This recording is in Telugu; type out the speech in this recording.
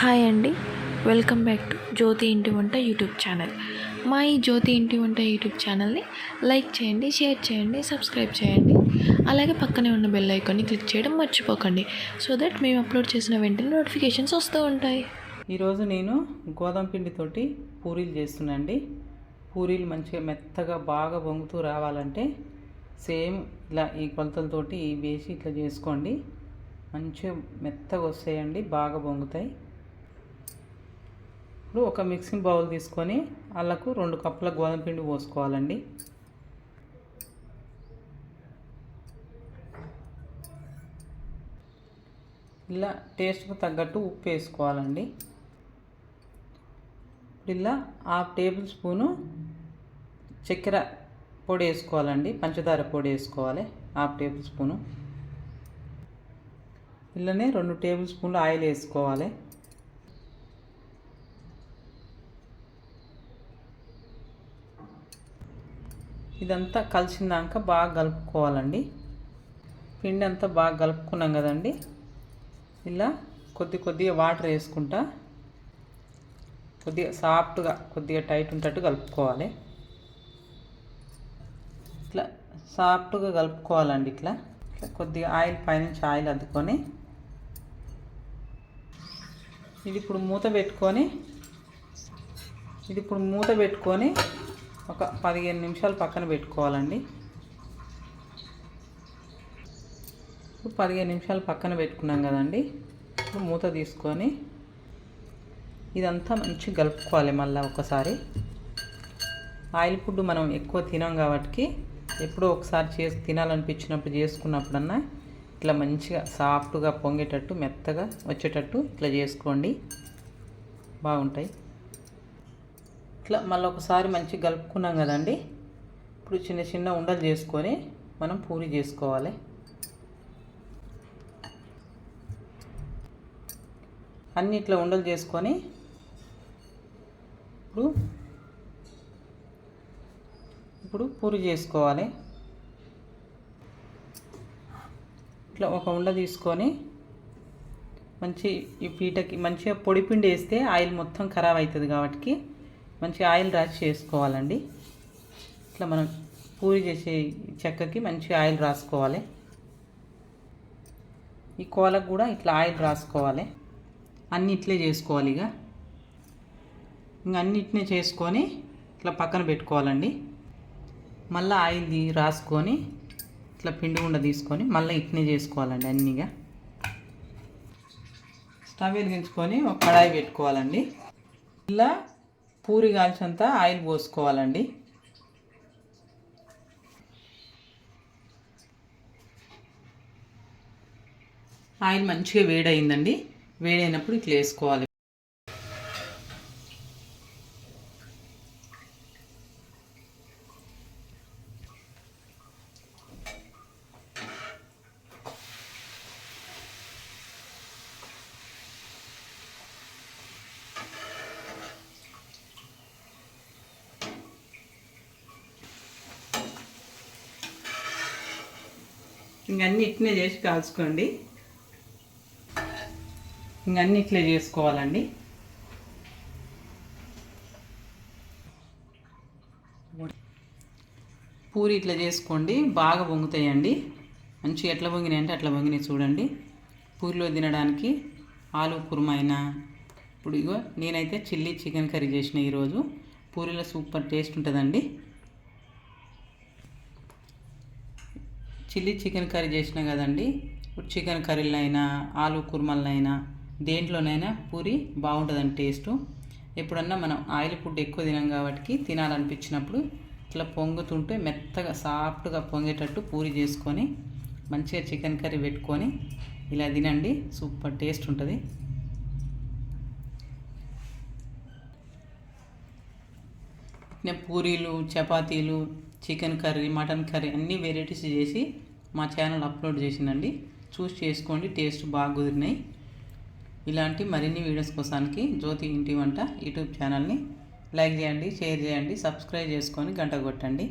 హాయ్ అండి. వెల్కమ్ బ్యాక్ టు జ్యోతి ఇంటి వంట యూట్యూబ్ ఛానల్. మా ఈ జ్యోతి ఇంటి వంట యూట్యూబ్ ఛానల్ని లైక్ చేయండి షేర్ చేయండి సబ్స్క్రైబ్ చేయండి. అలాగే పక్కనే ఉన్న బెల్ ఐకాన్ని క్లిక్ చేయడం మర్చిపోకండి. సో దట్ మేము అప్లోడ్ చేసిన వెంటనే నోటిఫికేషన్స్ వస్తూ ఉంటాయి. ఈరోజు నేను గోధుమ పిండితోటి పూరీలు చేస్తున్నాండి పూరీలు మంచిగా మెత్తగా బాగా వంగుతూ రావాలంటే సేమ్ ఇలా ఈ కొలతలతోటి వేసి ఇట్లా చేసుకోండి. మంచిగా మెత్తగా వస్తాయండి బాగా పొంగుతాయి. ఇప్పుడు ఒక మిక్సింగ్ బౌల్ తీసుకొని అల్లకు రెండు కప్పుల గోధుమ పిండి పోసుకోవాలండి. ఇలా టేస్ట్కి తగ్గట్టు ఉప్పు వేసుకోవాలండి. ఇప్పుడు ఇలా హాఫ్ టేబుల్ స్పూను చక్కెర పొడి వేసుకోవాలండి. పంచదార పొడి వేసుకోవాలి హాఫ్ టేబుల్ స్పూను. ఇలానే రెండు టేబుల్ స్పూన్లు ఆయిల్ వేసుకోవాలి. ఇదంతా కలిసిందాక బాగా కలుపుకోవాలండి. పిండి అంతా బాగా కలుపుకున్నాం కదండి. ఇలా కొద్ది కొద్దిగా వాటర్ వేసుకుంటా. కొద్దిగా సాఫ్ట్గా కొద్దిగా టైట్ ఉంటట్టు కలుపుకోవాలి. ఇట్లా సాఫ్ట్గా కలుపుకోవాలండి ఇట్లా. ఇట్లా కొద్దిగా ఆయిల్ పైనుంచి ఆయిల్ అద్దుకొని. ఇది ఇప్పుడు మూత పెట్టుకొని ఇది ఇప్పుడు మూత పెట్టుకొని ఒక పదిహేను నిమిషాలు పక్కన పెట్టుకోవాలండి. ఇప్పుడు పదిహేను నిమిషాలు పక్కన పెట్టుకున్నాం కదండి. ఇప్పుడు మూత తీసుకొని ఇదంతా మంచిగా కలుపుకోవాలి మళ్ళీ ఒకసారి. ఆయిల్ ఫుడ్ మనం ఎక్కువ తినాం కాబట్టి ఎప్పుడో ఒకసారి చేసి తినాలనిపించినప్పుడు చేసుకున్నప్పుడన్నా ఇట్లా మంచిగా సాఫ్ట్గా పొంగేటట్టు మెత్తగా వచ్చేటట్టు ఇట్లా చేసుకోండి. బాగుంటాయి. ఇట్లా మళ్ళీ ఒకసారి మంచిగా కలుపుకున్నాం కదండి. ఇప్పుడు చిన్న చిన్న ఉండలు చేసుకొని మనం పూరి చేసుకోవాలి. అన్ని ఇట్లా ఉండలు చేసుకొని ఇప్పుడు ఇప్పుడు పూరి చేసుకోవాలి. ఇట్లా ఒక ఉండ తీసుకొని మంచి ఈ పీటకి మంచిగా పొడి పిండి వేస్తే ఆయిల్ మొత్తం ఖరాబ్ అవుతుంది కాబట్టి మంచి ఆయిల్ రాసి చేసుకోవాలండి. ఇట్లా మనం పూరి చేసే చెక్కకి మంచి ఆయిల్ రాసుకోవాలి. ఈ కోలకు కూడా ఇట్లా ఆయిల్ రాసుకోవాలి. అన్ని ఇట్లే చేసుకోవాలి ఇక. ఇంకా అన్ని ఇట్నే చేసుకొని ఇట్లా పక్కన పెట్టుకోవాలండి. మళ్ళీ ఆయిల్ రాసుకొని ఇట్లా పిండి గుండ తీసుకొని మళ్ళీ ఇట్నే చేసుకోవాలండి అన్నీగా స్టవ్ వెలిగించుకొని ఒక కడాయి పెట్టుకోవాలండి. ఇలా పూరి కాల్చినంత ఆయిల్ పోసుకోవాలండి. ఆయిల్ మంచిగా వేడయిందండి. వేడైనప్పుడు ఇట్లా వేసుకోవాలి. ఇంకన్నీ ఇట్నే చేసి కాల్చుకోండి. ఇంకన్నీ ఇట్లే చేసుకోవాలండి. పూరి ఇట్లా చేసుకోండి బాగా పొంగుతాయండి. మంచిగా ఎట్లా పొంగినాయి అంటే అట్లా పొంగినాయి చూడండి. పూరిలో తినడానికి ఆలు కుర్మా అయినా ఇప్పుడు ఇగో నేనైతే చిల్లీ చికెన్ కర్రీ చేసిన ఈరోజు. పూరిలో సూపర్ టేస్ట్ ఉంటుందండి. చిల్లీ చికెన్ కర్రీ చేసినా కదండి. ఇప్పుడు చికెన్ కర్రీలైనా ఆలు కుర్మలైనా దేంట్లోనైనా పూరి బాగుంటుందండి టేస్ట్. ఎప్పుడన్నా మనం ఆయిల్ ఫుడ్ ఎక్కువ తినాం కాబట్టి తినాలనిపించినప్పుడు ఇట్లా పొంగుతుంటే మెత్తగా సాఫ్ట్గా పొంగేటట్టు పూరి చేసుకొని మంచిగా చికెన్ కర్రీ పెట్టుకొని ఇలా తినండి. సూపర్ టేస్ట్ ఉంటుంది. నేను పూరీలు చపాతీలు చికెన్ కర్రీ మటన్ కర్రీ అన్ని వెరైటీస్ చేసి మా ఛానల్ అప్లోడ్ చేసిందండి. చూసి చేసుకోండి టేస్ట్ బాగా కుదిరినాయి. ఇలాంటి మరిన్ని వీడియోస్ కోసానికి జ్యోతి ఇంటి వంట యూట్యూబ్ ఛానల్ని లైక్ చేయండి షేర్ చేయండి సబ్స్క్రైబ్ చేసుకొని గంట కొట్టండి.